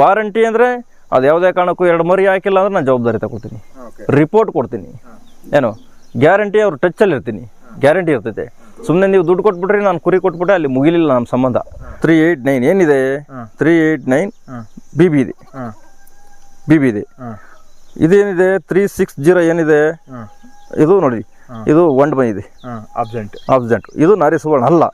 Warranty ಅಂದರೆ ಅದು ಯಾವುದೇ ಕಾರಣಕ್ಕೂ ಎರಡು ಮರಿ ಹಾಕಿಲ್ಲ ಅಂದ್ರೆ ನಾನು ಜವಾಬ್ದಾರಿ ತಗೊಳ್ತೀನಿ. ರಿಪೋರ್ಟ್ ಕೊಡ್ತೀನಿ. ಏನು? ಗ್ಯಾರಂಟಿ ಅವ್ರು ಟಚ್ಚಲ್ಲಿ ಇರ್ತೀನಿ. ಗ್ಯಾರಂಟಿ ಇರ್ತೈತೆ. ಸುಮ್ಮನೆ ನೀವು ದುಡ್ಡು ಕೊಟ್ಬಿಟ್ರೆ ನಾನು ಕುರಿ ಕೊಟ್ಬಿಟ್ರೆ ಅಲ್ಲಿ ಮುಗಿಲಿಲ್ಲ ನಮ್ಮ ಸಂಬಂಧ. ತ್ರೀ ಏಯ್ಟ್ ನೈನ್ ಏನಿದೆ? Three eight nine B B ಇದೆ. ಬಿ ಬಿ ಇದೆ. ಇದೇನಿದೆ? ತ್ರೀ ಸಿಕ್ಸ್ ಜೀರೋ ಏನಿದೆ? ಇದು ನೋಡಿ. ಇದು ಒಂಡ್ ಬಂದಿದೆ ಇದೆ. ಅಬ್ಸೆಂಟ್ ಆಬ್ಸೆಂಟ್ ಇದು ನಾರಿ ಸುವರ್ಣ ಅಲ್ಲ.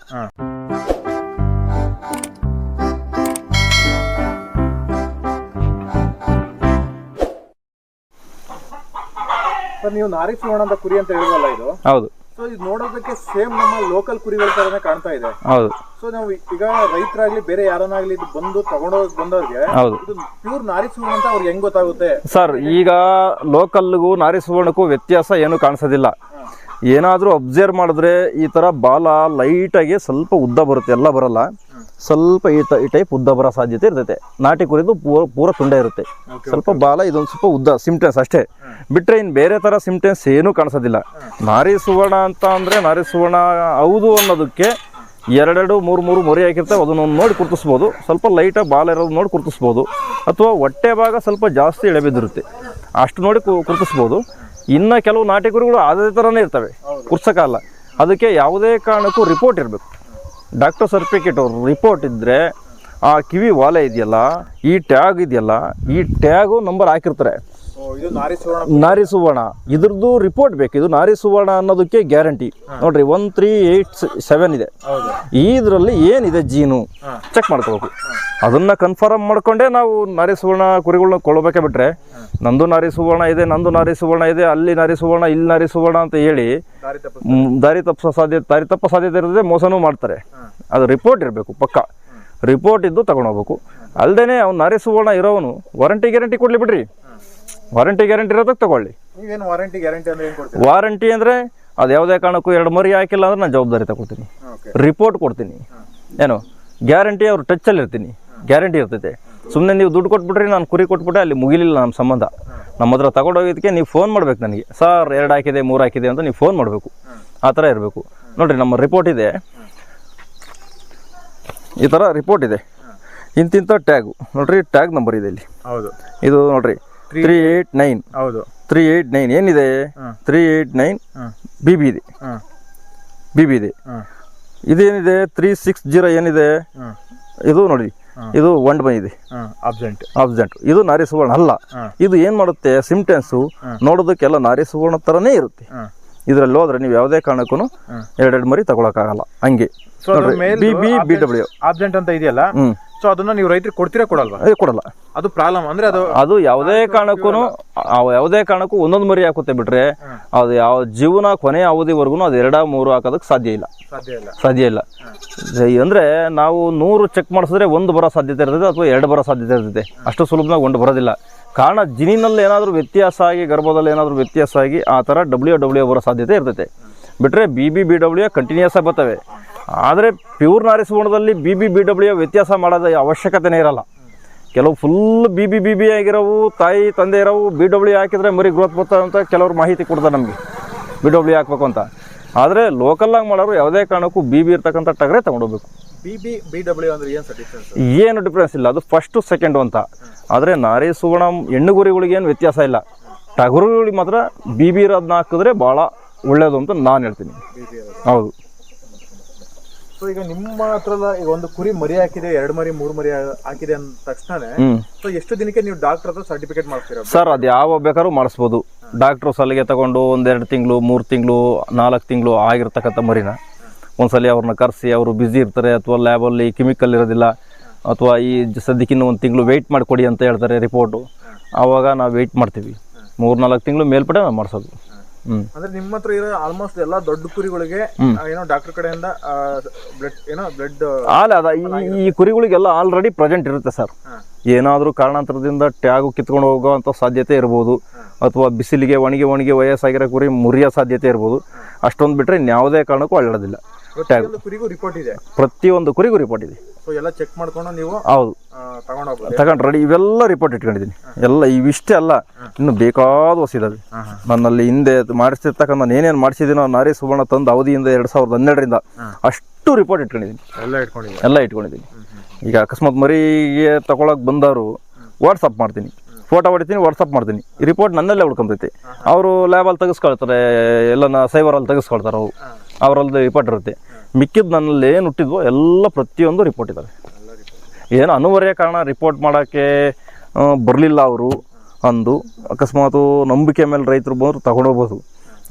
ಸರ್ ನೀವು ನಾರಿ ಸುವರ್ಣ ಅಂತ ಕುರಿ ಅಂತ ಹೇಳಿದ್ರಲ್ಲ ಇದು? ಹೌದು. ಸೊ ಇದು ನೋಡೋದಕ್ಕೆ ಸೇಮ್ ನಮ್ಮ ಲೋಕಲ್ ಕುರಿಗಳ ತರನೇ ಕಾಣ್ತಾ ಇದೆ. ಹೌದು. ಸೊ ನಾವು ಈಗ ರೈತರಾಗ್ಲಿ ಬೇರೆ ಯಾರನ್ನಾಗ್ಲಿ ಇದು ಬಂದು ತಗೊಂಡೋಗ್ ಬಂದವ್ರಿಗೆ ಹೌದು. ಇದು ಪ್ಯೂರ್ ನಾರಿ ಸುವರ್ಣ ಅಂತ ಅವ್ರಿಗೆ ಹೆಂಗ್ ಗೊತ್ತಾಗುತ್ತೆ? ಸರ್ ಈಗ ಲೋಕಲ್ಗೂ ನಾರಿ ಸುವರ್ಣಕ್ಕೂ ವ್ಯತ್ಯಾಸ ಏನು ಕಾಣಿಸೋದಿಲ್ಲ. ಏನಾದರೂ ಅಬ್ಸರ್ವ್ ಮಾಡಿದ್ರೆ ಈ ಥರ ಬಾಲ ಲೈಟಾಗಿ ಸ್ವಲ್ಪ ಉದ್ದ ಬರುತ್ತೆ ಎಲ್ಲ ಬರಲ್ಲ. ಸ್ವಲ್ಪ ಈ ಈ ಟೈಪ್ ಉದ್ದ ಬರೋ ಸಾಧ್ಯತೆ ಇರ್ತೈತೆ. ನಾಟಿ ಕುರಿದು ಪೂರ ಪೂರ ತುಂಡೆ ಇರುತ್ತೆ. ಸ್ವಲ್ಪ ಬಾಲ ಇದೊಂದು ಸ್ವಲ್ಪ ಉದ್ದ ಸಿಮ್ಟೆನ್ಸ್ ಅಷ್ಟೇ. ಬಿಟ್ಟರೆ ಇನ್ನು ಬೇರೆ ಥರ ಸಿಮ್ಟೆನ್ಸ್ ಏನೂ ಕಾಣಿಸೋದಿಲ್ಲ. ನಾರಿ ಸುವರ್ಣ ಅಂತ ಅಂದರೆ ನಾರಿ ಸುವರ್ಣ ಹೌದು ಅನ್ನೋದಕ್ಕೆ ಎರಡೆರಡು ಮೂರು ಮೂರು ಮೊರೆ ಹಾಕಿರ್ತವೆ ಅದನ್ನೊಂದು ನೋಡಿ ಕುರ್ತಿಸ್ಬೋದು ಸ್ವಲ್ಪ ಲೈಟಾಗಿ ಬಾಲ ಇರೋದು ನೋಡಿ ಕುರ್ತಿಸ್ಬೋದು ಅಥವಾ ಹೊಟ್ಟೆ ಭಾಗ ಸ್ವಲ್ಪ ಜಾಸ್ತಿ ಎಳೆ ಬಿದ್ದಿರುತ್ತೆ ಅಷ್ಟು ನೋಡಿ ಕುರ್ತಿಸ್ಬೋದು ಇನ್ನು ಕೆಲವು ನಾಟಿ ಕುರಿಗಳು ಅದೇ ಥರನೇ ಇರ್ತವೆ. ಕುರ್ಸಕ್ಕಲ್ಲ ಅದಕ್ಕೆ ಯಾವುದೇ ಕಾರಣಕ್ಕೂ ರಿಪೋರ್ಟ್ ಇರಬೇಕು. ಡಾಕ್ಟರ್ ಸರ್ಟಿಫಿಕೇಟ್ ರಿಪೋರ್ಟ್ ಇದ್ದರೆ ಆ ಕಿವಿ ವಾಲೆ ಇದೆಯಲ್ಲ, ಈ ಟ್ಯಾಗ್ ಇದೆಯಲ್ಲ, ಈ ಟ್ಯಾಗು ನಂಬರ್ ಹಾಕಿರ್ತಾರೆ. ನಾರಿ ಸುವರ್ಣ ಇದ್ರದ್ದು ರಿಪೋರ್ಟ್ ಬೇಕು. ಇದು ನಾರಿ ಸುವರ್ಣ ಅನ್ನೋದಕ್ಕೆ ಗ್ಯಾರಂಟಿ ನೋಡ್ರಿ ಒನ್ ತ್ರೀ ಏಟ್ ಸೆವೆನ್ ಇದೆ. ಇದರಲ್ಲಿ ಏನಿದೆ ಜೀನು? ಚೆಕ್ ಮಾಡ್ಕೋಬೇಕು. ಅದನ್ನ ಕನ್ಫರ್ಮ್ ಮಾಡ್ಕೊಂಡೇ ನಾವು ನಾರಿ ಸುವರ್ಣ ಕುರಿಗಳನ್ನ ಕೊಳ್ಳಬೇಕೆ ಬಿಟ್ರೆ ನಂದು ನಾರಿ ಸುವರ್ಣ ಇದೆ ನಂದು ನಾರಿ ಸುವರ್ಣ ಇದೆ ಅಲ್ಲಿ ನಾರಿ ಸುವರ್ಣ ಇಲ್ಲಿ ನಾರಿ ಸುವರ್ಣ ಅಂತ ಹೇಳಿ ದಾರಿ ತಪ್ಪ ಮ್, ದಾರಿ ತಪ್ಪ ಸಾಧ್ಯತೆ ದಾರಿ ತಪ್ಪೋ ಸಾಧ್ಯತೆ ಇರ್ತದೆ ಮೋಸನೂ ಮಾಡ್ತಾರೆ. ಅದು ರಿಪೋರ್ಟ್ ಇರಬೇಕು ಪಕ್ಕ. ರಿಪೋರ್ಟ್ ಇದ್ದು ತಗೊಂಡೋಗ್ಬೇಕು ಅಲ್ಲದೆ ಅವ್ನು ನಾರಿ ಸುವರ್ಣ ಇರೋವನು ವಾರಂಟಿ ಗ್ಯಾರಂಟಿ ಕೊಡ್ಲಿ ಬಿಡ್ರಿ. ವಾರಂಟಿ ಗ್ಯಾರಂಟಿ ಇರೋದಕ್ಕೆ ತಗೊಳ್ಳಿ. ಏನು ವಾರಂಟಿ ಗ್ಯಾರಂಟಿ ಅಂದ್ರೆ ಏನು ವಾರಂಟಿ ಅಂದರೆ ಅದು ಯಾವುದೇ ಕಾರಣಕ್ಕೂ ಎರಡು ಮರಿ ಹಾಕಿಲ್ಲ ಅಂದ್ರೆ ನಾನು ಜವಾಬ್ದಾರಿ ತಗೊಳ್ತೀನಿ ಓಕೆ ರಿಪೋರ್ಟ್ ಕೊಡ್ತೀನಿ. ಏನು? ಗ್ಯಾರಂಟಿ ಅವ್ರು ಟಚ್ಚಲ್ಲಿ ಇರ್ತೀನಿ. ಗ್ಯಾರಂಟಿ ಇರ್ತೈತೆ. ಸುಮ್ಮನೆ ನೀವು ದುಡ್ಡು ಕೊಟ್ಬಿಟ್ರಿ ನಾನು ಕುರಿ ಕೊಟ್ಬಿಟ್ಟೆ ಅಲ್ಲಿ ಮುಗಿಲಿಲ್ಲ ನಮ್ಮ ಸಂಬಂಧ. ನಮ್ಮ ಹತ್ರ ತಗೊಂಡೋಗಿದ್ದಕ್ಕೆ ನೀವು ಫೋನ್ ಮಾಡ್ಬೇಕು ನನಗೆ. ಸರ್ ಎರಡು ಹಾಕಿದೆ ಮೂರು ಹಾಕಿದೆ ಅಂತ ನೀವು ಫೋನ್ ಮಾಡಬೇಕು. ಆ ಥರ ಇರಬೇಕು. ನೋಡಿರಿ ನಮ್ಮ ರಿಪೋರ್ಟ್ ಇದೆ. ಈ ಥರ ರಿಪೋರ್ಟ್ ಇದೆ. ಇಂತಿಂಥ ಟ್ಯಾಗು. ನೋಡ್ರಿ ಟ್ಯಾಗ್ ನಂಬರ್ ಇದೆ ಇಲ್ಲಿ. ಹೌದು. ಇದು ನೋಡ್ರಿ ತ್ರೀ ಏಯ್ಟ್ ನೈನ್ ಹೌದು. ತ್ರೀ ಏಯ್ಟ್ ನೈನ್ ಏನಿದೆ? Three eight nine B B ಇದೆ. ಬಿ ಬಿ ಇದೆ. ಇದೇನಿದೆ? ತ್ರೀ ಸಿಕ್ಸ್ ಜೀರೋ ಏನಿದೆ? ಇದು ನೋಡಿ. ಇದು ಒಂಡ್ ಬಂದಿದೆ ಇದೆ. ಅಬ್ಸೆಂಟ್ ಆಬ್ಸೆಂಟ್ ಇದು ನಾರಿ ಸುವರ್ಣ ಅಲ್ಲ ಇದು ಏನು ಮಾಡುತ್ತೆ? ಸಿಮ್ಟೆನ್ಸು ನೋಡೋದಕ್ಕೆಲ್ಲ ನಾರಿ ಸುವರ್ಣ ಥರನೇ ಇರುತ್ತೆ ಇದರಲ್ಲಿ ಹೋದ್ರೆ ನೀವು ಯಾವುದೇ ಕಾರಣಕ್ಕೂ ಎರಡೆರಡು ಮರಿ ತಗೊಳಕ್ಕಾಗಲ್ಲ. ಹಂಗೆ. B B B W absent ಅಂತ ಇದೆಯಲ್ಲ? ಸೊ ಅದನ್ನ ನೀವು ರೈತರಿಗೆ ಕೊಡ್ತೀರಾ ಕೊಡಲ್ವಾ? ಅದೇ ಕೊಡಲ್ಲ. ಅದು ಪ್ರಾಬ್ಲಮ್ ಅಂದ್ರೆ ಅದು ಅದು ಯಾವುದೇ ಕಾರಣಕ್ಕೂ ಯಾವುದೇ ಕಾರಣಕ್ಕೂ ಒಂದೊಂದು ಮರಿ ಹಾಕುತ್ತೆ ಬಿಟ್ರೆ ಅದು ಯಾವ ಜೀವನ ಕೊನೆಯ ಅವಧಿವರೆಗೂ ಅದು ಎರಡ ಮೂರು ಹಾಕೋದಕ್ಕೆ ಸಾಧ್ಯ ಇಲ್ಲ. ಸಾಧ್ಯ ಇಲ್ಲ. ಅಂದ್ರೆ ಇಲ್ಲ. ಅಂದರೆ ನಾವು ನೂರು ಚೆಕ್ ಮಾಡಿಸಿದ್ರೆ ಒಂದು ಬರೋ ಸಾಧ್ಯತೆ ಇರ್ತದೆ ಅಥವಾ ಎರಡು ಬರೋ ಸಾಧ್ಯತೆ ಇರ್ತದೆ. ಅಷ್ಟು ಸುಲಭವಾಗಿ ಒಂದು ಬರೋದಿಲ್ಲ. ಕಾರಣ ಜಿನಿನಲ್ಲಿ ಏನಾದರೂ ವ್ಯತ್ಯಾಸ ಆಗಿ, ಗರ್ಭದಲ್ಲಿ ಏನಾದರೂ ವ್ಯತ್ಯಾಸ ಆಗಿ, ಆ ಥರ ಡಬ್ಲ್ಯೂ ಡಬ್ಲ್ಯೂ ಬರೋ ಸಾಧ್ಯತೆ ಇರ್ತೈತೆ. ಬಿಟ್ಟರೆ B B B W continuous ಆಗಿ ಬರ್ತವೆ. ಆದರೆ ಪ್ಯೂರ್ ನಾರಿಸುವಣದಲ್ಲಿ ಬಿ ಬಿ ಬಿ ಡಬ್ಲ್ಯೂ ವ್ಯತ್ಯಾಸ ಮಾಡೋದ ಅವಶ್ಯಕತೆನೇ ಇರಲ್ಲ. ಕೆಲವು full B B B B ಆಗಿರೋವು, ತಾಯಿ, ತಂದೆ ಇರೋವು ಬಿ ಡಬ್ಲ್ಯೂ ಹಾಕಿದರೆ ಮರಿ ಗ್ರೋತ್ ಬರ್ತಾವೆ ಅಂತ ಕೆಲವರು ಮಾಹಿತಿ ಕೊಡ್ತಾರೆ ನಮಗೆ. ಬಿ ಡಬ್ಲ್ಯೂ ಹಾಕ್ಬೇಕು ಅಂತ. ಆದರೆ ಲೋಕಲ್ಲಾಗಿ ಮಾಡೋರು ಯಾವುದೇ ಕಾರಣಕ್ಕೂ ಬಿ ಬಿ ಇರ್ತಕ್ಕಂಥ ಟಗರೆ ತಗೊಂಡೋಗ್ಬೇಕು. ಬಿ ಬಿ ಬಿ ಡಬ್ಲ್ಯೂ ಅಂದ್ರೆ ಏನು ಸರ್ ಡಿಫ್ರೆನ್ಸ್ ಏನು ಡಿಫ್ರೆನ್ಸ್ ಇಲ್ಲ ಅದು ಫಸ್ಟು ಸೆಕೆಂಡು ಅಂತ. ಆದರೆ ನಾರಿ ಸುವರ್ಣ ಹೆಣ್ಣುಗುರಿಗಳಿಗೆ ಏನು ವ್ಯತ್ಯಾಸ ಇಲ್ಲ. ಟಗರುಗಳಿಗೆ ಮಾತ್ರ ಬಿ ಬಿ ಇರೋದನ್ನ ಹಾಕಿದ್ರೆ ಭಾಳ ಒಳ್ಳೆಯದು ಅಂತ ನಾನು ಹೇಳ್ತೀನಿ. ಹೌದು. ಸೊ ಈಗ ನಿಮ್ಮ ಹತ್ರ ಈಗ ಒಂದು ಕುರಿ ಮರಿ ಹಾಕಿದೆ ಎರಡು ಮರಿ ಮೂರು ಮರಿ ಹಾಕಿದೆ ಅಂದ ತಕ್ಷಣ ಸೊ ಎಷ್ಟು ದಿನಕ್ಕೆ ನೀವು ಡಾಕ್ಟರ್ ಹತ್ರ ಸರ್ಟಿಫಿಕೇಟ್ ಮಾಡ್ತೀರಾ? ಸರ್ ಅದು ಯಾವ ಬೇಕಾದ್ರೂ ಮಾಡಿಸ್ಬೋದು. ಡಾಕ್ಟ್ರು ಸಲಿಗೆ ತಗೊಂಡು ಒಂದೆರಡು ತಿಂಗಳು, ಮೂರು ತಿಂಗಳು, ನಾಲ್ಕು ತಿಂಗಳು ಆಗಿರ್ತಕ್ಕಂಥ ಮರಿನ ಒಂದ್ಸಲಿ ಅವ್ರನ್ನ ಕರೆಸಿ, ಅವರು ಬ್ಯುಸಿ ಇರ್ತಾರೆ ಅಥವಾ ಲ್ಯಾಬಲ್ಲಿ ಕೆಮಿಕಲ್ ಇರೋದಿಲ್ಲ ಅಥವಾ ಈ ಸದ್ಯಕ್ಕೆ ಸದ್ಯಕ್ಕಿನ್ನು ಒಂದು ತಿಂಗಳು ವೆಯ್ಟ್ ಮಾಡಿಕೊಡಿ ಅಂತ ಹೇಳ್ತಾರೆ ರಿಪೋರ್ಟು ಆವಾಗ ನಾವು ವೆಯ್ಟ್ ಮಾಡ್ತೀವಿ. ಮೂರು ನಾಲ್ಕು ತಿಂಗಳು ಮೇಲ್ಪಡೆ ನಾವು ಮಾಡಿಸೋದು. ಅಂದ್ರೆ ನಿಮ್ಮ ಹತ್ರ ಇರೋ ಆಲ್ಮೋಸ್ಟ್ ಎಲ್ಲಾ ದೊಡ್ಡ ಕುರಿಗಳಿಗೆ ಏನೋ ಡಾಕ್ಟರ್ ಕಡೆಯಿಂದ ಬ್ಲಡ್ ಏನೋ ಬ್ಲಡ್ ಆಲೆ ಅದ ಈ- ಕುರಿಗಳಿಗೆಲ್ಲ ಆಲ್ರೆಡಿ ಪ್ರೆಸೆಂಟ್ ಇರುತ್ತೆ ಸರ್ ಏನಾದರೂ ಕಾರಣಾಂತರದಿಂದ ಟ್ಯಾಗು ಕಿತ್ಕೊಂಡು ಹೋಗುವಂಥ ಸಾಧ್ಯತೆ ಇರ್ಬೋದು. ಅಥವಾ ಬಿಸಿಲಿಗೆ ಒಣಗಿ ಒಣಗಿ ವಯಸ್ಸಾಗಿರೋ ಕುರಿ ಮುರಿಯೋ ಸಾಧ್ಯತೆ ಇರ್ಬೋದು. ಅಷ್ಟೊಂದು ಬಿಟ್ಟರೆ ಇನ್ಯಾವುದೇ ಕಾರಣಕ್ಕೂ ಅಳ್ಳೋದಿಲ್ಲ ಟ್ಯಾಗ್ ಪ್ರತಿಯೊಂದು ಕುರಿಗೂ ರಿಪೋರ್ಟ್ ಇದೆ. ಪ್ರತಿಯೊಂದು ಕುರಿಗೂ ರಿಪೋರ್ಟ್ ಇದೆ. ಸೊ ಎಲ್ಲ ಚೆಕ್ ಮಾಡ್ಕೊಂಡು ನೀವು ಹೌದು. ತಗೊಂಡೋಗ್ಬೋದು ತಗೊಂಡು ರೆಡಿ ಇವೆಲ್ಲ ರಿಪೋರ್ಟ್ ಇಟ್ಕೊಂಡಿದ್ದೀನಿ. ಎಲ್ಲ ಇವಿಷ್ಟೇ ಅಲ್ಲ ಇನ್ನು ಬೇಕಾದ ಹೊಸಿದಾವೆ ನನ್ನಲ್ಲಿ ಹಿಂದೆ ಮಾಡಿಸ್ತಿರ್ತಕ್ಕಂಥ ನಾನು ಏನೇನು ಮಾಡಿಸಿದ್ದೀನೋ ನಾರಿ ಸುವರ್ಣ ತಂದು ಅವಧಿಯಿಂದ ಎರಡು ಸಾವಿರದ ಹನ್ನೆರಡರಿಂದ ಅಷ್ಟು ರಿಪೋರ್ಟ್ ಇಟ್ಕೊಂಡಿದ್ದೀನಿ. ಎಲ್ಲ ಇಟ್ಕೊಂಡಿದ್ದೀನಿ ಎಲ್ಲ ಇಟ್ಕೊಂಡಿದ್ದೀನಿ. ಈಗ ಅಕಸ್ಮಾತ್ ಮರಿಗೆ ತಗೊಳಕ್ ಬಂದವರು ವಾಟ್ಸಪ್ ಮಾಡ್ತೀನಿ. ಫೋಟೋ ಹೊಡಿತೀನಿ ವಾಟ್ಸಪ್ ಮಾಡ್ತೀನಿ. ರಿಪೋರ್ಟ್ ನನ್ನಲ್ಲೇ ಉಳ್ಕೊಂತೈತಿ ಅವರು ಲ್ಯಾಬಲ್ಲಿ ತೆಗೆಸ್ಕೊಳ್ತಾರೆ ಎಲ್ಲನ ಸೈಬರಲ್ಲಿ ತೆಗೆಸ್ಕೊಳ್ತಾರೆ ಅವರು. ಅವರದ್ದು ರಿಪೋರ್ಟ್ ಇರುತ್ತೆ. ಮಿಕ್ಕಿದ್ದು ನನ್ನಲ್ಲಿ ಏನು ಹುಟ್ಟಿದ್ವೋ ಎಲ್ಲ ಪ್ರತಿಯೊಂದು ರಿಪೋರ್ಟ್ ಇದ್ದಾರೆ ಏನು ಅನಿವಾರ್ಯ ಕಾರಣ ರಿಪೋರ್ಟ್ ಮಾಡೋಕ್ಕೆ ಬರಲಿಲ್ಲ ಅವರು ಅಂದು. ಅಕಸ್ಮಾತು ನಂಬಿಕೆ ಮೇಲೆ ರೈತರು ಬಂದರು ತಗೊಂಡೋಗ್ಬೋದು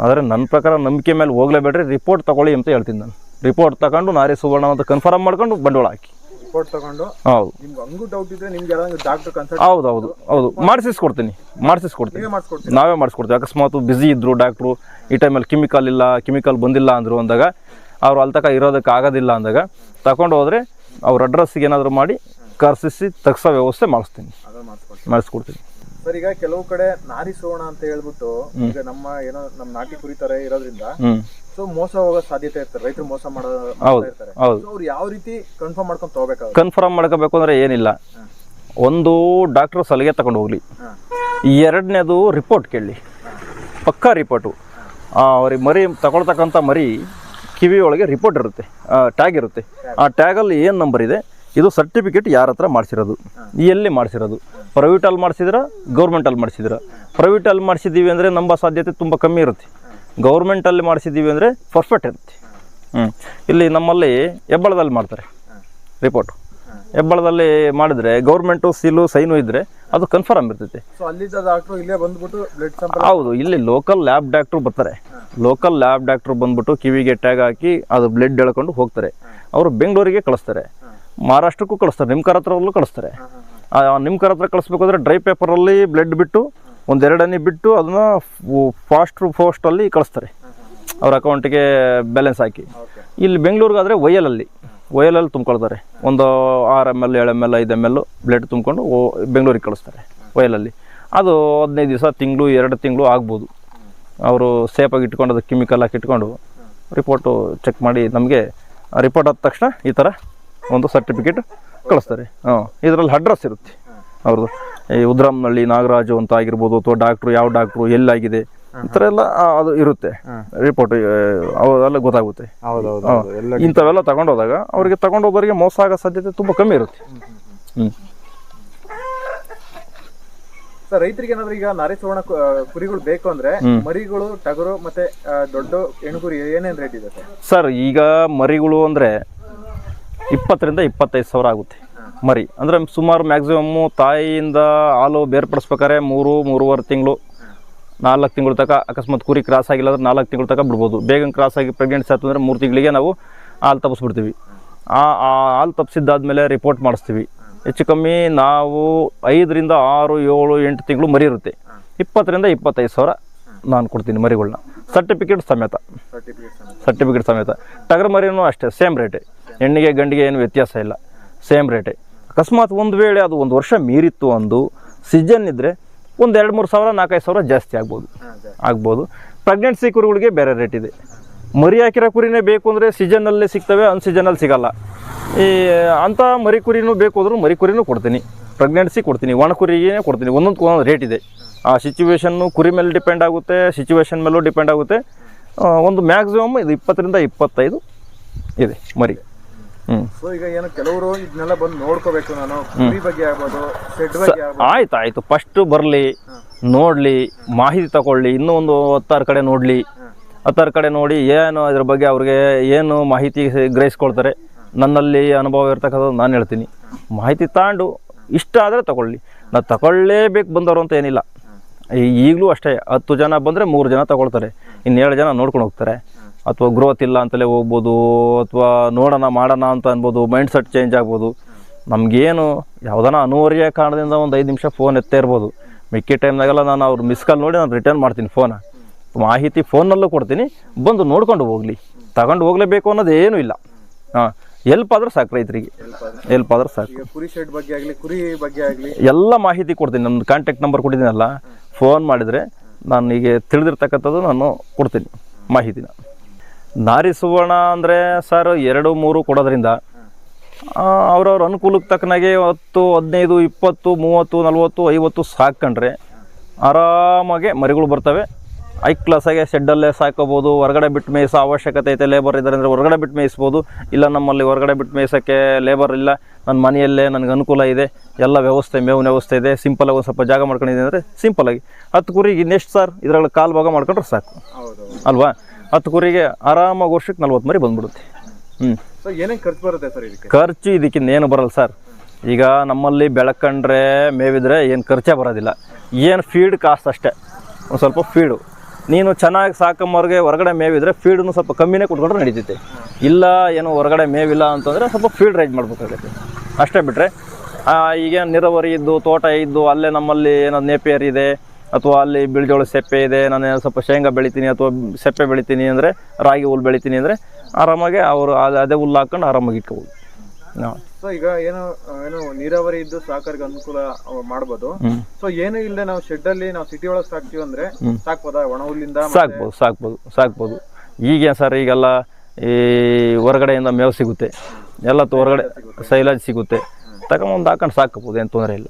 ಆದರೆ ನನ್ನ ಪ್ರಕಾರ ನಂಬಿಕೆ ಮೇಲೆ ಹೋಗಲೇಬೇಡ್ರಿ ರಿಪೋರ್ಟ್ ತೊಗೊಳ್ಳಿ ಅಂತ ಹೇಳ್ತೀನಿ ನಾನು. ರಿಪೋರ್ಟ್ ತಗೊಂಡು ನಾರಿ ಸುವರ್ಣ ಅಂತ ಕನ್ಫರ್ಮ್ ಮಾಡ್ಕೊಂಡು ಬಂಡವಾಳ ಹಾಕಿ. ರಿಪೋರ್ಟ್ ತಗೊಂಡು ಹೌದು. ನಿಮ್ಗೆ ಹಂಗೂ ಡೌಟ್ ಇದ್ರೆ ನಿಮ್ಗೆ ಯಾರಾದ್ರೂ ಡಾಕ್ಟರ್ ಕನ್ಸಲ್ಟ್ ಹೌದು ಹೌದು ಹೌದು. ಮಾಡಿಸಿಸ್ಕೊಡ್ತೀನಿ ಮಾಡಿಸಿಸ್ಕೊಡ್ತೀನಿ. ನೀವೇ ಮಾಡಿಸ್ಕೊಡ್ತೀವಿ ನಾವೇ ಮಾಡಿಸ್ಕೊಡ್ತೀವಿ. ಅಕಸ್ಮಾತ್ ಬಿಸಿ ಇದ್ದರು ಡಾಕ್ಟ್ರು ಈ ಟೈಮಲ್ಲಿ ಕೆಮಿಕಲ್ ಇಲ್ಲ ಕೆಮಿಕಲ್ ಬಂದಿಲ್ಲ ಅಂದರು ಅಂದಾಗ ಅವ್ರು ಅಲ್ಲಿ ತನಕ ಇರೋದಕ್ಕೆ ಆಗೋದಿಲ್ಲ ಅಂದಾಗ ತಗೊಂಡು ಹೋದ್ರೆ ಅವ್ರ ಅಡ್ರೆಸ್ಸಿಗೆ ಏನಾದರೂ ಮಾಡಿ ಕರ್ಸಿಸಿ ತಗ್ಸೋ ವ್ಯವಸ್ಥೆ ಮಾಡಿಸ್ತೀನಿ. ಅದನ್ನ ಮಾಡಿಸ್ಕೊಡ್ತೀವಿ ಮಾಡಿಸ್ಕೊಡ್ತೀನಿ. ಸರ್ ಈಗ ಕೆಲವು ಕಡೆ ನಾರಿ ಸೋಣ ಅಂತ ಹೇಳ್ಬಿಟ್ಟು ಈಗ ನಮ್ಮ ಏನೋ ನಮ್ಮ ನಾಟಿ ಕುರಿತಾರೆ ತರ ಇರೋದ್ರಿಂದ ಸೊ ಮೋಸ ಹೋಗೋ ಸಾಧ್ಯತೆ ಇರ್ತಾರೆ ರೈತರು ಮೋಸ ಮಾಡೋ ಹೌದು ಇರ್ತಾರೆ. ಹೌದು. ಅವ್ರು ಯಾವ ರೀತಿ ಕನ್ಫರ್ಮ್ ಮಾಡ್ಕೊಂಡು ತಗೋಬೇಕಾಗುತ್ತೆ? ಕನ್ಫರ್ಮ್ ಮಾಡ್ಕೋಬೇಕು ಅಂದ್ರೆ ಏನಿಲ್ಲ. ಒಂದು ಡಾಕ್ಟರ್ ಸಲಿಗೆ ತಗೊಂಡು ಹೋಗ್ಲಿ. ಎರಡನೇದು ರಿಪೋರ್ಟ್ ಕೇಳಿ ಪಕ್ಕಾ ರಿಪೋರ್ಟು ಅವ್ರಿಗೆ ಮರಿ ತಗೊಳ್ತಕ್ಕಂಥ ಮರಿ ಕಿವಿ ಒಳಗೆ ರಿಪೋರ್ಟ್ ಇರುತ್ತೆ. ಟ್ಯಾಗ್ ಇರುತ್ತೆ. ಆ ಟ್ಯಾಗಲ್ಲಿ ಏನು ನಂಬರ್ ಇದೆ? ಇದು ಸರ್ಟಿಫಿಕೇಟ್ ಯಾರ ಹತ್ರ ಮಾಡಿಸಿರೋದು? ಎಲ್ಲಿ ಮಾಡಿಸಿರೋದು? ಪ್ರೈವೇಟಲ್ಲಿ ಮಾಡಿಸಿದ್ರ? ಗೌರ್ಮೆಂಟಲ್ಲಿ ಮಾಡಿಸಿದ್ರ? ಪ್ರೈವೇಟಲ್ಲಿ ಮಾಡಿಸಿದ್ದೀವಿ ಅಂದರೆ ನಂಬ ಸಾಧ್ಯತೆ ತುಂಬ ಕಮ್ಮಿ ಇರುತ್ತೆ. ಗೌರ್ಮೆಂಟಲ್ಲಿ ಮಾಡಿಸಿದ್ದೀವಿ ಅಂದರೆ ಪರ್ಫೆಕ್ಟ್ ಇರುತ್ತೆ ಹ್ಞೂ ಇಲ್ಲಿ ನಮ್ಮಲ್ಲಿ ಹೆಬ್ಬಳದಲ್ಲಿ ಮಾಡ್ತಾರೆ ರಿಪೋರ್ಟ್ ಹೆಬ್ಬಳದಲ್ಲಿ ಮಾಡಿದರೆ ಗೌರ್ಮೆಂಟು ಸೀಲು ಸೈನು ಇದ್ದರೆ ಅದು ಕನ್ಫರ್ಮ್ ಇರ್ತೈತೆ. ಹೌದು ಇಲ್ಲಿ ಲೋಕಲ್ ಲ್ಯಾಬ್ ಡಾಕ್ಟ್ರು ಬರ್ತಾರೆ. ಲೋಕಲ್ ಲ್ಯಾಬ್ ಡಾಕ್ಟ್ರು ಬಂದ್ಬಿಟ್ಟು ಕಿವಿಗೆ ಟ್ಯಾಗ್ ಹಾಕಿ ಅದು ಬ್ಲಡ್ ಎಳ್ಕೊಂಡು ಹೋಗ್ತಾರೆ. ಅವರು ಬೆಂಗಳೂರಿಗೆ ಕಳಿಸ್ತಾರೆ. ಮಹಾರಾಷ್ಟ್ರಕ್ಕೂ ಕಳಿಸ್ತಾರೆ ನಿಮ್ಮ ಕರ ಹತ್ರಲ್ಲೂ ಕಳಿಸ್ತಾರೆ ನಿಮ್ಮ ಕರ ಹತ್ರ ಕಳಿಸ್ಬೇಕಾದ್ರೆ ಡ್ರೈ ಪೇಪರಲ್ಲಿ ಬ್ಲಡ್ ಬಿಟ್ಟು ಒಂದೆರಡು ಹನಿ ಬಿಟ್ಟು ಅದನ್ನ ಫಾಸ್ಟ್ ಫೋಸ್ಟಲ್ಲಿ ಕಳಿಸ್ತಾರೆ. ಅವ್ರ ಅಕೌಂಟಿಗೆ ಬ್ಯಾಲೆನ್ಸ್ ಹಾಕಿ. ಇಲ್ಲಿ ಬೆಂಗಳೂರಿಗಾದರೆ ಒಯ್ಯಲಲ್ಲಿ ಒಯ್ಯಲಲ್ಲಿ ತುಂಬ್ಕೊಳ್ತಾರೆ. ಒಂದು ಆರು ಎಂ ಎಲ್ ಏಳು ಎಂ ಎಲ್ ಐದು ಎಂ ಎಲ್ ಬ್ಲಡ್ ತುಂಬಿಕೊಂಡು ಬೆಂಗಳೂರಿಗೆ ಕಳಿಸ್ತಾರೆ ಒಯ್ಯಲಲ್ಲಿ ಅದು ಹದಿನೈದು ದಿವಸ ತಿಂಗಳು ಎರಡು ತಿಂಗಳು ಆಗ್ಬೋದು. ಅವರು ಸೇಫಾಗಿ ಇಟ್ಕೊಂಡು ಅದು ಕೆಮಿಕಲ್ ಹಾಕಿ ಇಟ್ಕೊಂಡು ರಿಪೋರ್ಟು ಚೆಕ್ ಮಾಡಿ ನಮಗೆ ರಿಪೋರ್ಟ್ ಆದ ತಕ್ಷಣ ಈ ಥರ ಒಂದು ಸರ್ಟಿಫಿಕೇಟ್ ಕಳಿಸ್ತಾರೆ. ಹಾಂ ಇದರಲ್ಲಿ ಅಡ್ರೆಸ್ ಇರುತ್ತೆ ಅವ್ರದ್ದು ಉದ್ರಾಮ್ನಳ್ಳಿ ನಾಗರಾಜು ಅಂತ ಆಗಿರ್ಬೋದು ಅಥವಾ ಡಾಕ್ಟ್ರು ಯಾವ ಡಾಕ್ಟ್ರು ಎಲ್ಲಾಗಿದೆ ಈ ಥರ ಎಲ್ಲ ಅದು ಇರುತ್ತೆ. ರಿಪೋರ್ಟ್ ಅವೆಲ್ಲ ಗೊತ್ತಾಗುತ್ತೆ. ಇಂಥವೆಲ್ಲ ತಗೊಂಡೋದಾಗ ಅವ್ರಿಗೆ ತಗೊಂಡೋದವರಿಗೆ ಮೋಸ ಆಗೋ ಸಾಧ್ಯತೆ ತುಂಬ ಕಮ್ಮಿ ಇರುತ್ತೆ. ಹ್ಞೂ ಸರ್ ರೈತರಿಗೆ ಏನಾದ್ರು ಈಗ ನಾರಿ ಸುವರ್ಣ ಕುರಿಗಳು ಬೇಕು ಅಂದ್ರೆ ಮರಿಗಳು ಟಗರು ಮತ್ತೆ ದೊಡ್ಡ ಹೆಣ್ಗುರಿ ಏನೇನ್ ರೇಟ್ ಇದೆ ಸರ್ ಈಗ ಮರಿಗಳು ಅಂದ್ರೆ ಇಪ್ಪತ್ತರಿಂದ ಇಪ್ಪತ್ತೈದು ಸಾವಿರ ಆಗುತ್ತೆ. ಮರಿ. ಅಂದರೆ ಸುಮಾರು ಮ್ಯಾಕ್ಸಿಮಮ್ಮು ತಾಯಿಯಿಂದ ಹಾಲು ಬೇರ್ಪಡಿಸ್ಬೇಕಾದ್ರೆ ಮೂರು, ಮೂರುವರೆ ತಿಂಗಳು, ನಾಲ್ಕು ತಿಂಗಳು ತನಕ ಅಕಸ್ಮಾತ್ ಕುರಿ ಕ್ರಾಸ್ ಆಗಿಲ್ಲ ಅಂದ್ರೆ ನಾಲ್ಕು ತಿಂಗಳು ತನಕ ಬಿಡ್ಬೋದು. ಬೇಗ ಕ್ರಾಸ್ ಆಗಿ ಪ್ರೆಗ್ನೆನ್ಸಿ ಆಯ್ತು ಅಂದರೆ ಮೂರು ತಿಂಗಳಿಗೆ ನಾವು ಹಾಲು ತಪ್ಪಿಸ್ಬಿಡ್ತೀವಿ. ಆ ಹಾಲು ತಪ್ಪಿಸಿದ್ದಾದ್ಮೇಲೆ ರಿಪೋರ್ಟ್ ಮಾಡಿಸ್ತೀವಿ. ಹೆಚ್ಚು ಕಮ್ಮಿ ನಾವು ಐದರಿಂದ ಆರು, ಏಳು, ಎಂಟು ತಿಂಗಳು ಮರಿ ಇರುತ್ತೆ. ಇಪ್ಪತ್ತರಿಂದ ಇಪ್ಪತ್ತೈದು ಸಾವಿರ ನಾನು ಕೊಡ್ತೀನಿ ಮರಿಗಳನ್ನ ಸರ್ಟಿಫಿಕೇಟ್ ಸಮೇತ. ಸರ್ಟಿಫಿಕೇಟ್ ಸಮೇತ. ಟಗರ್ ಮರಿನೂ ಅಷ್ಟೇ ಸೇಮ್ ರೇಟೆ ಹೆಣ್ಣಿಗೆ ಗಂಡಿಗೆ ಏನು ವ್ಯತ್ಯಾಸ ಇಲ್ಲ. ಸೇಮ್ ರೇಟೆ ಅಕಸ್ಮಾತ್ ಒಂದು ವೇಳೆ ಅದು ಒಂದು ವರ್ಷ ಮೀರಿತ್ತು ಅಂದು ಸೀಸನ್ ಇದ್ದರೆ ಒಂದು ಎರಡು ಮೂರು ಸಾವಿರ ನಾಲ್ಕೈದು ಸಾವಿರ ಜಾಸ್ತಿ ಆಗ್ಬೋದು. ಆಗ್ಬೋದು. ಪ್ರೆಗ್ನೆನ್ಸಿ ಕುರಿಗಳಿಗೆ ಬೇರೆ ರೇಟ್ ಇದೆ. ಮರಿ ಹಾಕಿರೋ ಕುರಿನೇ ಬೇಕು ಅಂದರೆ ಸೀಸನಲ್ಲಿ ಸಿಗ್ತವೆ ಅನ್ ಸೀಸನಲ್ಲಿ ಸಿಗಲ್ಲ. ಈ ಅಂಥ ಮರಿ ಕುರಿನೂ ಬೇಕು ಅಂದರೂ ಮರಿ ಕುರಿನೂ ಕೊಡ್ತೀನಿ. ಪ್ರೆಗ್ನೆನ್ಸಿ ಕೊಡ್ತೀನಿ ಒಣ ಕುರಿಗೇ ಕೊಡ್ತೀನಿ. ಒಂದೊಂದು ಒಂದೊಂದು ರೇಟ್ ಇದೆ. ಆ ಸಿಚುವೇಶನ್ನು ಕುರಿ ಮೇಲೆ ಡಿಪೆಂಡ್ ಆಗುತ್ತೆ ಸಿಚುವೇಶನ್ ಮೇಲೂ ಡಿಪೆಂಡ್ ಆಗುತ್ತೆ. ಒಂದು ಮ್ಯಾಕ್ಸಿಮಮ್ ಇದು ಇಪ್ಪತ್ತರಿಂದ ಇಪ್ಪತ್ತೈದು ಇದೆ ಮರಿ. ಸೊ ಈಗ ಏನು ಕೆಲವರು ಇದನ್ನೆಲ್ಲ ಬಂದು ನೋಡ್ಕೋಬೇಕು ನಾನು. ಕುರಿ ಬಗ್ಗೆ ಆಗ್ಬೋದು ಶೆಡ್ ಬಗ್ಗೆ ಆಗ್ಬೋದು. ಆಯ್ತು ಫಸ್ಟ್ ಫಸ್ಟು ಬರಲಿ ನೋಡಲಿ ಮಾಹಿತಿ ತಗೊಳ್ಳಿ ಇನ್ನೂ ಒಂದು ಹತ್ತಾರು ಕಡೆ ನೋಡಲಿ. ಹತ್ತಾರು ಕಡೆ ನೋಡಿ ಏನು ಅದ್ರ ಬಗ್ಗೆ ಅವ್ರಿಗೆ ಏನು ಮಾಹಿತಿ ಗ್ರಹಿಸ್ಕೊಳ್ತಾರೆ ನನ್ನಲ್ಲಿ ಅನುಭವ ಇರ್ತಕ್ಕಂಥದ್ದು ನಾನು ಹೇಳ್ತೀನಿ. ಮಾಹಿತಿ ತಾಂಡು ಇಷ್ಟ ಆದರೆ ತಗೊಳ್ಳಿ. ನಾವು ತಗೊಳ್ಳೇಬೇಕು ಬಂದವರು ಅಂತ ಏನಿಲ್ಲ. ಈಗಲೂ ಅಷ್ಟೇ ಹತ್ತು ಜನ ಬಂದರೆ ಮೂರು ಜನ ತಗೊಳ್ತಾರೆ. ಇನ್ನೇಳು ಜನ ನೋಡ್ಕೊಂಡು ಹೋಗ್ತಾರೆ. ಅಥವಾ ಗ್ರೋತ್ ಇಲ್ಲ ಅಂತಲೇ ಹೋಗ್ಬೋದು ಅಥವಾ ನೋಡೋಣ ಮಾಡೋಣ ಅಂತ ಅನ್ಬೋದು ಮೈಂಡ್ ಸೆಟ್ ಚೇಂಜ್ ಆಗ್ಬೋದು. ನಮಗೇನು ಯಾವ್ದಾನ ಅನುವರ್ಯ ಕಾರಣದಿಂದ ಒಂದು ಐದು ನಿಮಿಷ ಫೋನ್ ಎತ್ತೇ ಇರ್ಬೋದು. ಮಿಕ್ಕಿ ಟೈಮ್ನಾಗೆಲ್ಲ ನಾನು ಅವ್ರು ಮಿಸ್ ಕಾಲ್ ನೋಡಿ ನಾನು ರಿಟರ್ನ್ ಮಾಡ್ತೀನಿ ಫೋನ ಮಾಹಿತಿ ಫೋನಲ್ಲೂ ಕೊಡ್ತೀನಿ ಬಂದು ನೋಡ್ಕೊಂಡು ಹೋಗಲಿ. ತಗೊಂಡು ಹೋಗಲೇಬೇಕು ಅನ್ನೋದು ಏನು ಇಲ್ಲ. ಹಾಂ ಎಲ್ಪ್ ಆದ್ರೆ ಸಾಕು ರೈತರಿಗೆ. ಎಲ್ಪ್ ಆದ್ರೆ ಸಾಕು. ಕುರಿ ಶೆಡ್ ಬಗ್ಗೆ ಆಗಲಿ ಕುರಿ ಬಗ್ಗೆ ಆಗಲಿ. ಎಲ್ಲ ಮಾಹಿತಿ ಕೊಡ್ತೀನಿ ನನ್ನ ಕಾಂಟ್ಯಾಕ್ಟ್ ನಂಬರ್ ಕೊಟ್ಟಿದ್ದೀನಲ್ಲ ಫೋನ್ ಮಾಡಿದರೆ ನಾನು ಈಗ ತಿಳಿದಿರ್ತಕ್ಕಂಥದ್ದು ನಾನು ಕೊಡ್ತೀನಿ ಮಾಹಿತಿನ. ನಾರಿ ಸುವರ್ಣ ಅಂದರೆ ಸರ್ ಎರಡು ಮೂರು ಕೊಡೋದ್ರಿಂದ ಅವ್ರವ್ರ ಅನುಕೂಲಕ್ಕೆ ತಕ್ಕನಾಗೆ ಹತ್ತು ಹದಿನೈದು ಇಪ್ಪತ್ತು ಮೂವತ್ತು ನಲ್ವತ್ತು ಐವತ್ತು ಸಾಕೊಂಡ್ರೆ ಆರಾಮಾಗೆ ಮರಿಗಳು ಬರ್ತವೆ. ಐ ಕ್ಲಾಸಾಗೆ ಶೆಡ್ಡಲ್ಲೇ ಸಾಕೋಬೋದು ಹೊರಗಡೆ ಬಿಟ್ಟು ಮೇಯಿಸೋ ಅವಶ್ಯಕತೆ ಐತೆ ಲೇಬರ್ ಇದ್ದಾರೆ ಅಂದರೆ ಹೊರಗಡೆ ಬಿಟ್ಟು ಮೇಯಿಸ್ಬೋದು. ಇಲ್ಲ ನಮ್ಮಲ್ಲಿ ಹೊರಗಡೆ ಬಿಟ್ಟು ಮೇಯಿಸೋಕ್ಕೆ ಲೇಬರ್ ಇಲ್ಲ ನನ್ನ ಮನೆಯಲ್ಲೇ ನನಗೆ ಅನುಕೂಲ ಇದೆ ಎಲ್ಲ ವ್ಯವಸ್ಥೆ ಮೇವಿನ ವ್ಯವಸ್ಥೆ ಇದೆ ಸಿಂಪಲಾಗಿ ಒಂದು ಸ್ವಲ್ಪ ಜಾಗ ಮಾಡ್ಕೊಂಡಿದ್ದೀನಿ ಅಂದರೆ ಸಿಂಪಲಾಗಿ ಹತ್ತು ಕುರಿಗೆ ಇನ್ನೆಷ್ಟು ಸರ್? ಇದರಲ್ಲಿ ಕಾಲು ಭಾಗ ಮಾಡ್ಕೊಂಡ್ರೆ ಸಾಕು. ಅಲ್ವಾ? ಹತ್ತು ಕುರಿಗೆ ಆರಾಮಾಗಿ ವರ್ಷಕ್ಕೆ ನಲ್ವತ್ತು ಮರಿ ಬಂದ್ಬಿಡುತ್ತೆ. ಹ್ಞೂ ಸೊ ಏನೇನ್ ಖರ್ಚು ಬರುತ್ತೆ ಸರ್ ಇದಕ್ಕೆ? ಖರ್ಚು ಇದಕ್ಕಿಂತ ಏನು ಬರಲ್ಲ ಸರ್. ಈಗ ನಮ್ಮಲ್ಲಿ ಬೆಳಕಂಡ್ರೆ ಮೇವಿದ್ರೆ ಏನು ಖರ್ಚೇ ಬರೋದಿಲ್ಲ. ಏನು ಫೀಡ್ ಕಾಸ್ಟ್ ಅಷ್ಟೇ. ಒಂದು ಸ್ವಲ್ಪ ಫೀಡು ನೀನು ಚೆನ್ನಾಗಿ ಸಾಕಂಬರ್ಗೆ ಹೊರಗಡೆ ಮೇವಿದ್ರೆ ಫೀಡನ್ನು ಸ್ವಲ್ಪ ಕಮ್ಮಿನೇ ಕೊಟ್ಕೊಂಡ್ರೆ ನಡೀತೈತೆ. ಇಲ್ಲ ಏನು ಹೊರಗಡೆ ಮೇವಿಲ್ಲ ಅಂತಂದರೆ ಸ್ವಲ್ಪ ಫೀಡ್ ರೈಸ್ ಮಾಡ್ಬೇಕಾಗತ್ತೆ. ಅಷ್ಟೇ ಬಿಟ್ಟರೆ ಈಗ ನೀರಾವರಿ ಇದ್ದು ತೋಟ ಇದ್ದು ಅಲ್ಲೇ ನಮ್ಮಲ್ಲಿ ಏನೋ ನೇಪಿಯರ್ ಇದೆ ಅಥವಾ ಅಲ್ಲಿ ಬಿಳಿಜೋಳ ಸೆಪ್ಪೆ ಇದೆ ನಾನು ಸ್ವಲ್ಪ ಶೇಂಗಾ ಬೆಳಿತೀನಿ ಅಥವಾ ಸೆಪ್ಪೆ ಬೆಳಿತೀನಿ ಅಂದರೆ ರಾಗಿ ಹುಲ್ಲು ಬೆಳಿತೀನಿ ಅಂದರೆ ಆರಾಮಾಗಿ ಅವರು ಅದೇ ಹುಲ್ಲು ಹಾಕೊಂಡು ಆರಾಮಾಗಿ ಇಟ್ಕೋಬೋದು. ಸೊ ಈಗ ಏನು ಏನು ನೀರಾವರಿ ಇದ್ದು ಸಾಕರ್ಗೆ ಅನುಕೂಲ ಮಾಡ್ಬೋದು. ಸೊ ಏನು ಇಲ್ಲದೆ ನಾವು ಶೆಡ್ ಅಲ್ಲಿ ನಾವು ಸಿಟಿ ಒಳಗೆ ಸಾಕ್ತೀವಿ ಅಂದ್ರೆ ಸಾಕ್ಬೋದಾ? ಒಣ ಹುಲ್ಲಿಂದ ಸಾಕ್ಬೋದು ಸಾಕ್ಬೋದು ಸಾಕ್ಬೋದು. ಈಗೇನು ಸರ್ ಈಗೆಲ್ಲ ಈ ಹೊರಗಡೆಯಿಂದ ಮೇವು ಸಿಗುತ್ತೆ. ಎಲ್ಲ ಹೊರಗಡೆ ಸೈಲಾಜ್ ಸಿಗುತ್ತೆ. ತಗೊಂಬಂದು ಹಾಕೊಂಡು ಸಾಕಬಹುದು ಏನು ತೊಂದರೆ ಇಲ್ಲ.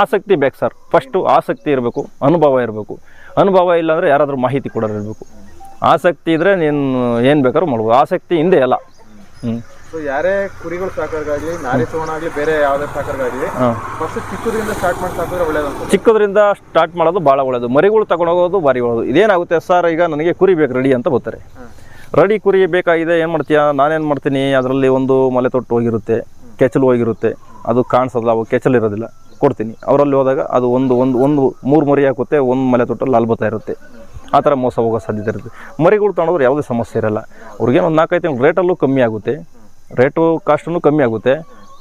ಆಸಕ್ತಿ ಬೇಕು ಸರ್. ಫಸ್ಟು ಆಸಕ್ತಿ ಇರಬೇಕು ಅನುಭವ ಇರಬೇಕು. ಅನುಭವ ಇಲ್ಲಾಂದರೆ ಯಾರಾದರೂ ಮಾಹಿತಿ ಕೊಡೋರು ಇರಬೇಕು ಆಸಕ್ತಿ ಇದ್ದರೆ ನೀನು ಏನು ಬೇಕಾದ್ರೂ ಮಾಡ್ಬೋದು. ಆಸಕ್ತಿ ಹಿಂದೆ ಅಲ್ಲ. ಹ್ಞೂ ಸೊ ಯಾರೇ ಕುರಿಗಳು ಸಾಕೋರ್ಗಾಗಲಿ ನಾರಿ ತೋಣ ಬೇರೆ ಯಾವುದೇ ಸಾಕೋರ್ಗಾಗಲಿ ಫಸ್ಟ್ ಚಿಕ್ಕದ್ರಿಂದ ಸ್ಟಾರ್ಟ್ ಮಾಡಿ ಸಾಕಿದ್ರೆ ಒಳ್ಳೇದು ಚಿಕ್ಕದ್ರಿಂದ ಸ್ಟಾರ್ಟ್ ಮಾಡೋದು ಭಾಳ ಒಳ್ಳೆಯದು ಮರಿಗಳು ತಗೊಂಡೋಗೋದು ಭಾರಿ ಒಳ್ಳೆಯದು ಇದೇನಾಗುತ್ತೆ? ಸರ್ ಈಗ ನನಗೆ ಕುರಿ ಬೇಕು ರೆಡಿ ಅಂತ ಬರ್ತಾರೆ ರೆಡಿ ಕುರಿ ಬೇಕಾಗಿದೆ ಏನು ಮಾಡ್ತೀಯ? ನಾನೇನು ಮಾಡ್ತೀನಿ? ಅದರಲ್ಲಿ ಒಂದು ಮಲೆ ತೊಟ್ಟು ಹೋಗಿರುತ್ತೆ ಕೆಚಲು ಹೋಗಿರುತ್ತೆ. ಅದು ಕಾಣಿಸೋದಿಲ್ಲ ಅವು ಕೆಚಲು ಇರೋದಿಲ್ಲ. ಕೊಡ್ತೀನಿ. ಅವರಲ್ಲಿ ಹೋದಾಗ ಅದು ಒಂದು ಒಂದು ಒಂದು ಮೂರು ಮರಿ ಹಾಕುತ್ತೆ ಒಂದು ಮಲೆ ತೊಟ್ಟಲ್ಲಿ ಅಲ್ಬತ್ತಾ ಇರುತ್ತೆ. ಆ ಥರ ಮೋಸ ಹೋಗೋ ಸಾಧ್ಯತೆ ಇರುತ್ತೆ. ಮರಿಗಳು ತಗೊಂಡ್ರೆ ಯಾವುದೇ ಸಮಸ್ಯೆ ಇರಲ್ಲ. ಅವ್ರಿಗೇನು ಒಂದು ನಾಲ್ಕೈದು ತಿಂಗಳು ರೇಟಲ್ಲೂ ಕಮ್ಮಿ ಆಗುತ್ತೆ. ರೇಟು ಕಾಸ್ಟನ್ನು ಕಮ್ಮಿ ಆಗುತ್ತೆ.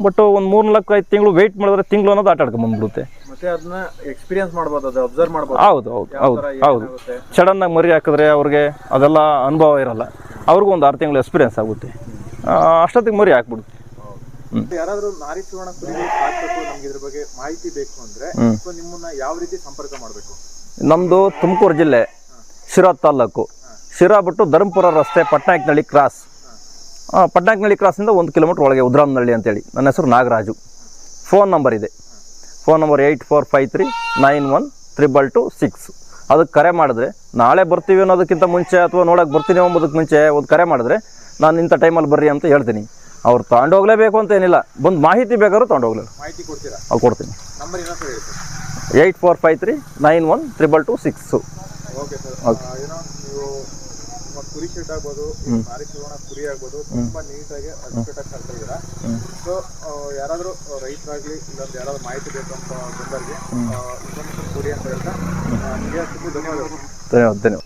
ಬಟ್ ಒಂದು ಮೂರು ನಾಲ್ಕು ಐದು ತಿಂಗಳು ವೆಯ್ಟ್ ಮಾಡಿದ್ರೆ ತಿಂಗಳು ಅನ್ನೋದು ಆಟ ಬಂದ್ಬಿಡುತ್ತೆ. ಮತ್ತೆ ಅದನ್ನ ಎಕ್ಸ್ಪೀರಿಯನ್ಸ್ ಮಾಡ್ಬೋದು ಅದು ಅಬ್ಸರ್ವ್ ಮಾಡ್ಬೋದು. ಹೌದು ಹೌದು ಹೌದು ಹೌದು. ಸಡನ್ನಾಗಿ ಮರಿ ಹಾಕಿದ್ರೆ ಅವ್ರಿಗೆ ಅದೆಲ್ಲ ಅನುಭವ ಇರಲ್ಲ. ಅವ್ರಿಗೂ ಒಂದು ಆರು ತಿಂಗಳು ಎಕ್ಸ್ಪೀರಿಯನ್ಸ್ ಆಗುತ್ತೆ. ಅಷ್ಟೊತ್ತಿಗೆ ಮರಿ ಹಾಕ್ಬಿಡುತ್ತೆ. ಯಾರಾದ್ರೂ ನಾರಿ ಸುವರ್ಣ ಕುರಿಗಳು ಸಾಕ್ಬೇಕು ನಮ್ಗೆ ಇದ್ರ ಬಗ್ಗೆ ಮಾಹಿತಿ ಬೇಕು ಅಂದ್ರೆ ಸೊ ನಿಮ್ಮನ್ನ ಯಾವ ರೀತಿ ಸಂಪರ್ಕ ಮಾಡಬೇಕು? ನಮ್ಮದು ತುಮಕೂರು ಜಿಲ್ಲೆ ಶಿರಾ ತಾಲ್ಲೂಕು. ಶಿರಾ ಬಿಟ್ಟು ಧರ್ಮಪುರ ರಸ್ತೆ ಪಟ್ನಾಯಕ್ನಳ್ಳಿ ಕ್ರಾಸ್. ಪಟ್ನಾಯಕ್ನಳ್ಳಿ ಕ್ರಾಸಿಂದ ಒಂದು ಕಿಲೋಮೀಟ್ರ್ ಒಳಗೆ ಉದ್ರಾಮನಹಳ್ಳಿ ಅಂತೇಳಿ. ನನ್ನ ಹೆಸರು ನಾಗರಾಜು. ಫೋನ್ ನಂಬರ್ ಇದೆ. Phone number eight four five three nine one triple two six. ಅದಕ್ಕೆ ಕರೆ ಮಾಡಿದ್ರೆ ನಾಳೆ ಬರ್ತೀವಿ ಅನ್ನೋದಕ್ಕಿಂತ ಮುಂಚೆ ಅಥವಾ ನೋಡೋಕೆ ಬರ್ತೀನಿ ಅಂಬೋದಕ್ಕೆ ಮುಂಚೆ ಒಂದು ಕರೆ ಮಾಡಿದ್ರೆ ನಾನು ಇಂಥ ಟೈಮಲ್ಲಿ ಬರ್ರಿ ಅಂತ ಹೇಳ್ತೀನಿ. ಅವ್ರು ತಗೊಂಡೋಗ್ಲೇಬೇಕು ಅಂತ ಏನಿಲ್ಲ. ಬಂದು ಮಾಹಿತಿ ಬೇಕಾದ್ರೂ ತಗೊಂಡೋಗ್ಲಿ ಮಾಹಿತಿ ಕೊಡ್ತೀರಾ? ಅವ್ರು ಕೊಡ್ತೀನಿ. ನಂಬರ್ ಇನ್ನೊಂದು ಹೇಳಿ sir. Eight four five three nine one triple two six. Okay sir. ಏನೋ ನೀವು ನಿಮ್ಮ ಕುರಿ ಶೆಡ್ ಆಗ್ಬೋದು ನಾರಿ ಸುವರ್ಣ ಕುರಿ ಆಗ್ಬೋದು ತುಂಬಾ ನೀಟಾಗಿ ಅಚ್ಚುಕಟ್ಟಾಗಿ ಕಟ್ತಾ ಇದ್ದೀರಾ? ಸೊ ಯಾರಾದರೂ ರೈತರಾಗ್ಲಿ ಇಲ್ಲೊಂದು ಯಾರಾದ್ರೂ ಮಾಹಿತಿ ಬೇಕು ಅಂತ ಬಂದವರಿಗೆ ಇನ್ಫಾರ್ಮೇಷನ್ ಕೊಡಿ ಅಂತ ಹೇಳ್ತಾ ಆ, ನಿಮಗೆ ಅಷ್ಟಕ್ಕೂ ಧನ್ಯವಾದಗಳು. ಧನ್ಯವಾದ ಧನ್ಯವಾದ.